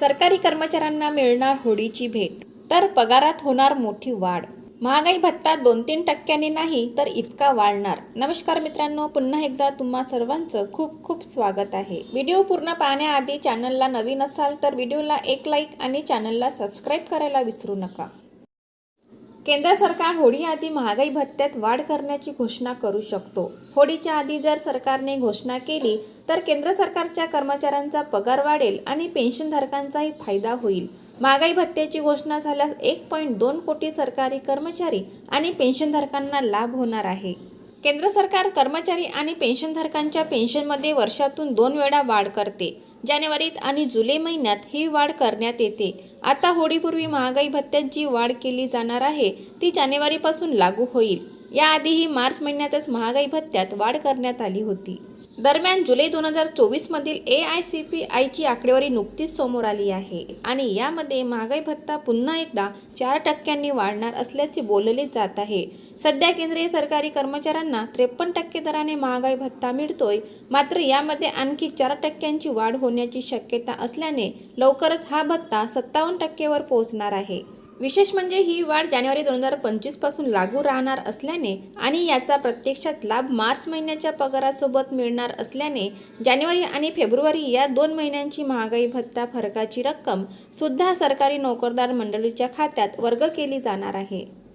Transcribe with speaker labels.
Speaker 1: सरकारी कर्मचाऱ्यांना मिळणार होडीची भेट. तर पगारात होणार मोठी वाढ. महागाई भत्ता दोन तीन टक्क्यांनी नाही तर इतका वाढणार. नमस्कार मित्रांनो पुन्हा एकदा तुम्हा सर्वांचं खूप खूप स्वागत आहे. व्हिडिओ पूर्ण पाहण्याआधी चॅनलला नवीन असाल तर व्हिडिओला एक लाईक आणि चॅनलला सबस्क्राईब करायला विसरू नका. केंद्र सरकार होळीआधी महागाई भत्त्यात वाढ करण्याची घोषणा करू शकतो. होळीच्या आधी जर सरकारने घोषणा केली तर केंद्र सरकारच्या कर्मचाऱ्यांचा पगार वाढेल आणि पेन्शनधारकांचाही फायदा होईल. महागाई भत्त्याची घोषणा झाल्यास एक पॉईंट दोन कोटी सरकारी कर्मचारी आणि पेन्शनधारकांना लाभ होणार आहे. केंद्र सरकार कर्मचारी आणि पेन्शनधारकांच्या पेन्शनमध्ये वर्षातून दोन वेळा वाढ करते. जानेवारीत आणि जुलै महिन्यात ही वाढ करण्यात येते. आता होळीपूर्वी महागाई भत्त्यात जी वाढ केली जाणार आहे ती जानेवारीपासून लागू होईल. याआधीही मार्च महिन्यातच महागाई भत्त्यात वाढ करण्यात आली होती. दरम्यान जुलै दोन हजार चोवीसमधील ए आय सी पी आयची आकडेवारी नुकतीच समोर आली आहे आणि यामध्ये महागाई भत्ता पुन्हा एकदा चार टक्क्यांनी वाढणार असल्याचे बोलले जात आहे. सध्या केंद्रीय सरकारी कर्मचाऱ्यांना त्रेपन्न टक्के दराने महागाई भत्ता मिळतोय. मात्र यामध्ये आणखी चार टक्क्यांची वाढ होण्याची शक्यता असल्याने लवकरच हा भत्ता सत्तावन्न टक्केवर पोहोचणार आहे. विशेष म्हणजे ही वाढ जानेवारी दोन हजार पंचवीसपासून लागू राहणार असल्याने आणि याचा प्रत्यक्षात लाभ मार्च महिन्याच्या पगारासोबत मिळणार असल्याने जानेवारी आणि फेब्रुवारी या दोन महिन्यांची महागाई भत्ता फरकाची रक्कम सुद्धा सरकारी नोकरदार मंडळीच्या खात्यात वर्ग केली जाणार आहे.